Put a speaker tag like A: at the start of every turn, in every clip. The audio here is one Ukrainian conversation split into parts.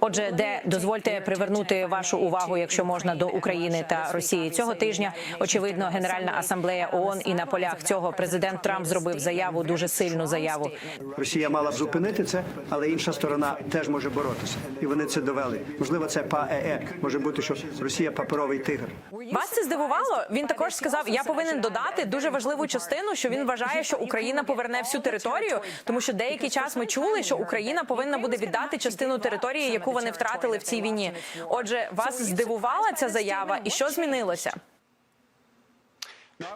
A: Отже, де дозвольте привернути вашу увагу, якщо можна, до України та Росії цього тижня. Очевидно, Генеральна асамблея ООН і на полях цього президент Трамп зробив заяву, дуже сильну заяву.
B: Росія мала б зупинити це, але інша сторона теж може боротися, і вони це довели. Можливо, це ПАЕ. Може бути, що Росія паперовий тигр.
A: Вас це здивувало? Він також сказав: я повинен додати дуже важливу частину, що він вважає, що Україна поверне всю територію, тому що деякий час ми чули, що Україна повинна буде віддати частину території, яку вони втратили в цій війні. Отже, вас здивувала ця заява, і що змінилося?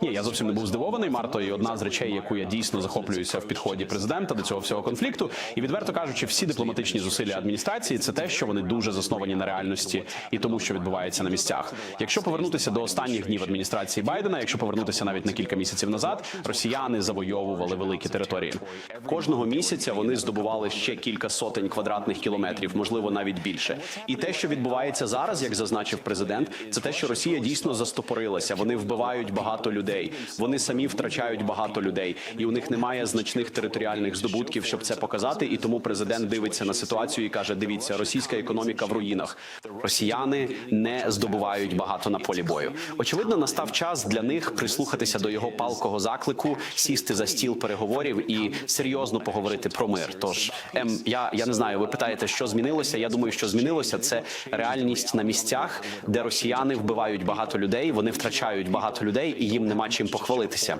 C: Ні, я зовсім не був здивований. Марто, і одна з речей, яку я дійсно захоплююся в підході президента до цього всього конфлікту, і відверто кажучи, всі дипломатичні зусилля адміністрації це те, що вони дуже засновані на реальності і тому, що відбувається на місцях. Якщо повернутися до останніх днів адміністрації Байдена, якщо повернутися навіть на кілька місяців назад, росіяни завойовували великі території. Кожного місяця вони здобували ще кілька сотень квадратних кілометрів, можливо, навіть більше. І те, що відбувається зараз, як зазначив президент, це те, що Росія дійсно застопорилася. Вони вбивають багато людей. Вони самі втрачають багато людей, і у них немає значних територіальних здобутків, щоб це показати. І тому президент дивиться на ситуацію і каже: дивіться, російська економіка в руїнах. Росіяни не здобувають багато на полі бою. Очевидно, настав час для них прислухатися до його палкого заклику, сісти за стіл переговорів і серйозно поговорити про мир. Тож ем, я, я не знаю, ви питаєте, що змінилося. Я думаю, що змінилося це реальність на місцях, де росіяни вбивають багато людей, вони втрачають багато людей, і їм нема чим похвалитися.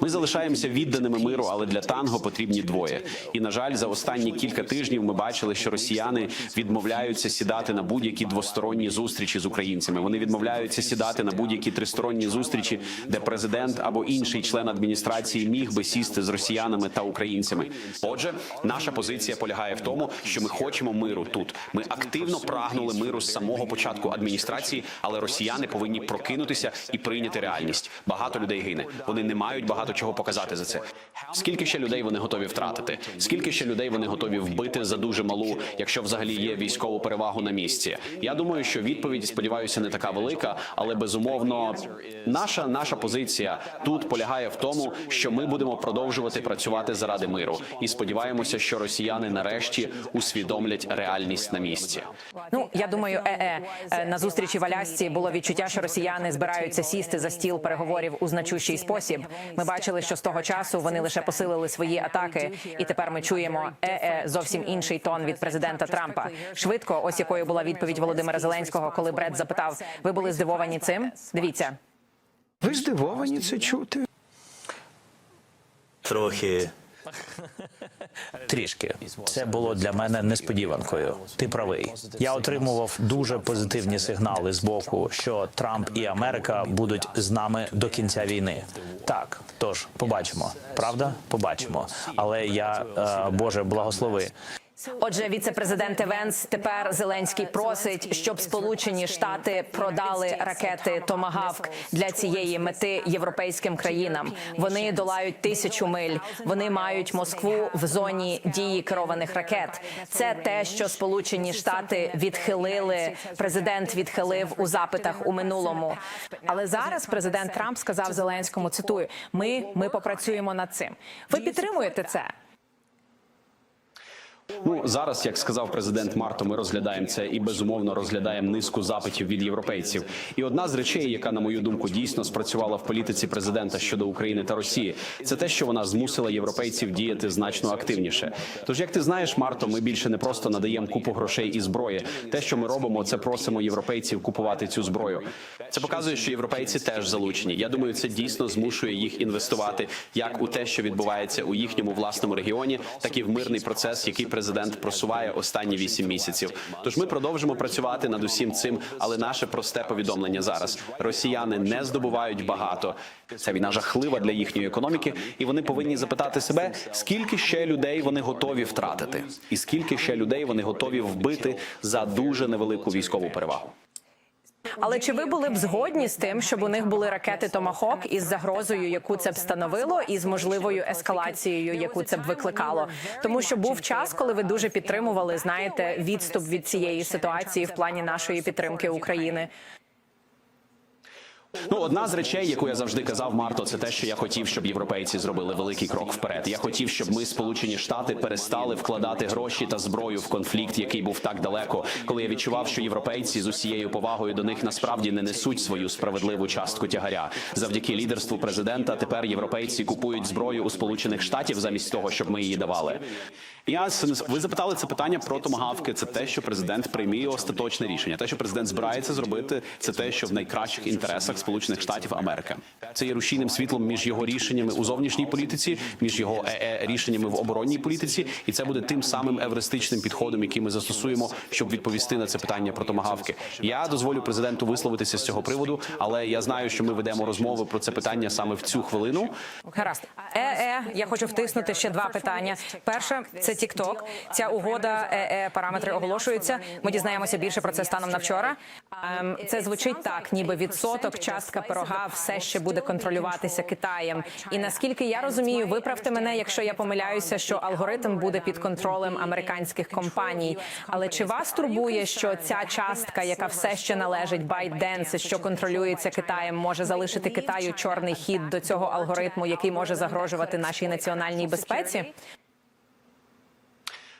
C: Ми залишаємося відданими миру, але для танго потрібні двоє. І на жаль, за останні кілька тижнів ми бачили, що росіяни відмовляються сідати на будь-які двосторонні зустрічі з українцями. Вони відмовляються сідати на будь-які тристоронні зустрічі, де президент або інший член адміністрації міг би сісти з росіянами та українцями. Отже, наша позиція полягає в тому, що ми хочемо миру тут. Ми активно прагнули миру з самого початку адміністрації, але росіяни повинні прокинутися і прийняти реальність. Багато людей гине. Вони не мають багато чого показати за це. Скільки ще людей вони готові втратити? Скільки ще людей вони готові вбити за дуже малу, якщо взагалі є військову перевагу на місці? Я думаю, що відповідь сподіваюся не така велика, але безумовно наша наша позиція тут полягає в тому, що ми будемо продовжувати працювати заради миру, і сподіваємося, що росіяни нарешті усвідомлять реальність на місці.
A: Ну я думаю, е, е на зустрічі в Алясці було відчуття, що росіяни збираються сісти за стіл переговорів у значущий спосіб. Ми бачили, що з того часу вони лише посилили свої атаки, і тепер ми чуємо е, е зовсім інший тон від президента Трампа. Швидко, ось якою була відповідь Володимира Зеленського, коли Бред запитав: ви були здивовані цим? Дивіться.
D: Ви здивовані це чути?
E: Трохи
F: Трішки це було для мене несподіванкою. Ти правий. Я отримував дуже позитивні сигнали з боку, що Трамп і Америка будуть з нами до кінця війни. Так, тож побачимо. Правда, побачимо. Але я е, Боже благослови.
A: Отже, віце-президент Евенс тепер Зеленський просить, щоб Сполучені Штати продали ракети Томагавк для цієї мети європейським країнам. Вони долають тисячу миль. Вони мають Москву в зоні дії керованих ракет. Це те, що Сполучені Штати відхилили. Президент відхилив у запитах у минулому. Але зараз президент Трамп сказав Зеленському: цитую: ми, ми попрацюємо над цим. Ви підтримуєте це?
C: Ну зараз, як сказав президент Марто, ми розглядаємо це і безумовно розглядаємо низку запитів від європейців. І одна з речей, яка на мою думку дійсно спрацювала в політиці президента щодо України та Росії, це те, що вона змусила європейців діяти значно активніше. Тож, як ти знаєш, Марто, ми більше не просто надаємо купу грошей і зброї. Те, що ми робимо, це просимо європейців купувати цю зброю. Це показує, що європейці теж залучені. Я думаю, це дійсно змушує їх інвестувати як у те, що відбувається у їхньому власному регіоні, так і в мирний процес, який президент просуває останні вісім місяців. Тож ми продовжимо працювати над усім цим, але наше просте повідомлення зараз: росіяни не здобувають багато. Ця війна жахлива для їхньої економіки, і вони повинні запитати себе, скільки ще людей вони готові втратити, і скільки ще людей вони готові вбити за дуже невелику військову перевагу.
A: Але чи ви були б згодні з тим, щоб у них були ракети Томахок із загрозою, яку це б становило, і з можливою ескалацією, яку це б викликало? Тому що був час, коли ви дуже підтримували, знаєте, відступ від цієї ситуації в плані нашої підтримки України.
C: Ну, одна з речей, яку я завжди казав, Марто, це те, що я хотів, щоб європейці зробили великий крок вперед. Я хотів, щоб ми, Сполучені Штати, перестали вкладати гроші та зброю в конфлікт, який був так далеко, коли я відчував, що європейці з усією повагою до них насправді не несуть свою справедливу частку тягаря. Завдяки лідерству президента тепер європейці купують зброю у Сполучених Штатів замість того, щоб ми її давали. С- ви запитали це питання про томагавки. Це те, що президент приймає остаточне рішення. Те, що президент збирається зробити, це те, що в найкращих інтересах Сполучених Штатів Америки. Це є рушійним світлом між його рішеннями у зовнішній політиці, між його ЕЕ рішеннями в оборонній політиці, і це буде тим самим евристичним підходом, який ми застосуємо, щоб відповісти на це питання про томагавки. Я дозволю президенту висловитися з цього приводу, але я знаю, що ми ведемо розмови про це питання саме в цю хвилину.
A: Гаразд. Е, е, я хочу втиснути ще два питання. Перше це TikTok. Ця угода е, е, параметри оголошуються. Ми дізнаємося більше про це станом на вчора. Ем, Це звучить так, ніби відсоток, частка пирога все ще буде контролюватися Китаєм. І наскільки я розумію, виправте мене, якщо я помиляюся, що алгоритм буде під контролем американських компаній. Але чи вас турбує, що ця частка, яка все ще належить ByteDance, що контролюється Китаєм, може залишити Китаю чорний хід до цього алгоритму, який може загрожувати нашій національній безпеці?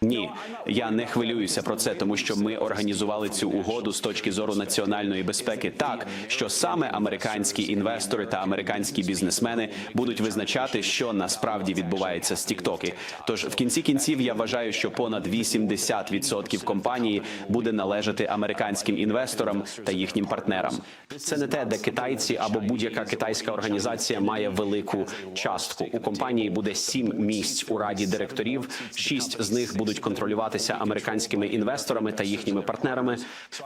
C: Ні, я не хвилююся про це, тому що ми організували цю угоду з точки зору національної безпеки, так що саме американські інвестори та американські бізнесмени будуть визначати, що насправді відбувається з Тіктоки. Тож в кінці кінців я вважаю, що понад 80% компанії буде належати американським інвесторам та їхнім партнерам. Це не те, де китайці або будь-яка китайська організація має велику частку. У компанії буде сім місць у раді директорів. Шість з них будуть контролюватися американськими інвесторами та їхніми партнерами.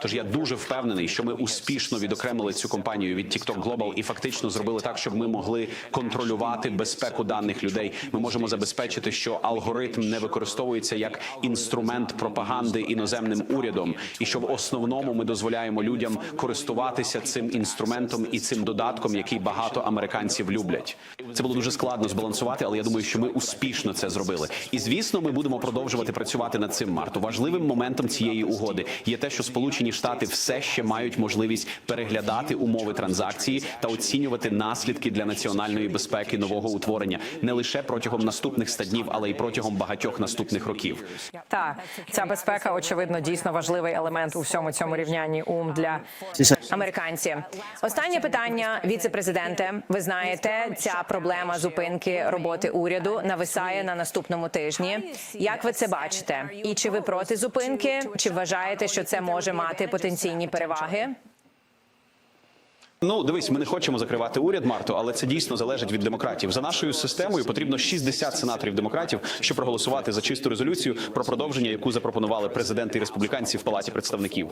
C: Тож я дуже впевнений, що ми успішно відокремили цю компанію від TikTok Global і фактично зробили так, щоб ми могли контролювати безпеку даних людей. Ми можемо забезпечити, що алгоритм не використовується як інструмент пропаганди іноземним урядом, і що в основному ми дозволяємо людям користуватися цим інструментом і цим додатком, який багато американців люблять. Це було дуже складно збалансувати, але я думаю, що ми успішно це зробили. І звісно, ми будемо продовжувати працювати над цим. Марто важливим моментом цієї угоди є те, що Сполучені Штати все ще мають можливість переглядати умови транзакції та оцінювати наслідки для національної безпеки нового утворення не лише протягом наступних ста днів, але й протягом багатьох наступних років.
A: Так, ця безпека, очевидно, дійсно важливий елемент у всьому цьому рівнянні ум для американців. Останнє питання, віце-президенте. Ви знаєте, ця проблема зупинки роботи уряду нависає на наступному тижні. Як ви це бачите? І чи ви проти зупинки? Чи вважаєте, що це може мати потенційні переваги?
C: Ну, дивись, ми не хочемо закривати уряд, Марто, але це дійсно залежить від демократів. За нашою системою потрібно 60 сенаторів демократів, щоб проголосувати за чисту резолюцію про продовження, яку запропонували президенти і республіканці в палаті представників.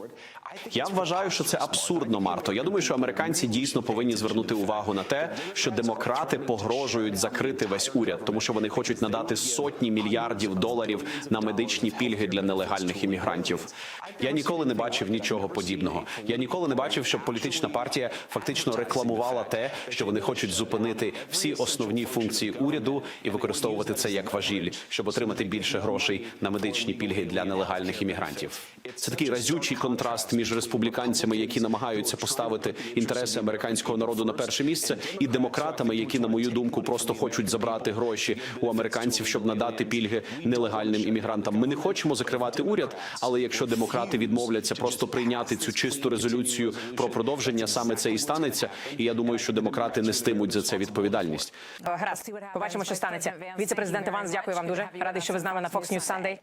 C: Я вважаю, що це абсурдно, Марто. Я думаю, що американці дійсно повинні звернути увагу на те, що демократи погрожують закрити весь уряд, тому що вони хочуть надати сотні мільярдів доларів на медичні пільги для нелегальних іммігрантів. Я ніколи не бачив нічого подібного. Я ніколи не бачив, щоб політична партія фактично рекламувала те, що вони хочуть зупинити всі основні функції уряду і використовувати це як важіль, щоб отримати більше грошей на медичні пільги для нелегальних іммігрантів. Це такий разючий контраст між республіканцями, які намагаються поставити інтереси американського народу на перше місце, і демократами, які, на мою думку, просто хочуть забрати гроші у американців, щоб надати пільги нелегальним іммігрантам. Ми не хочемо закривати уряд, але якщо демократи відмовляться просто прийняти цю чисту резолюцію про продовження, саме це і станеться. І я думаю, що демократи нестимуть за це відповідальність.
A: Гаразд, побачимо, що станеться. Віце-президент Іванс, дякую вам дуже. Радий, що ви з нами на Fox News Sunday.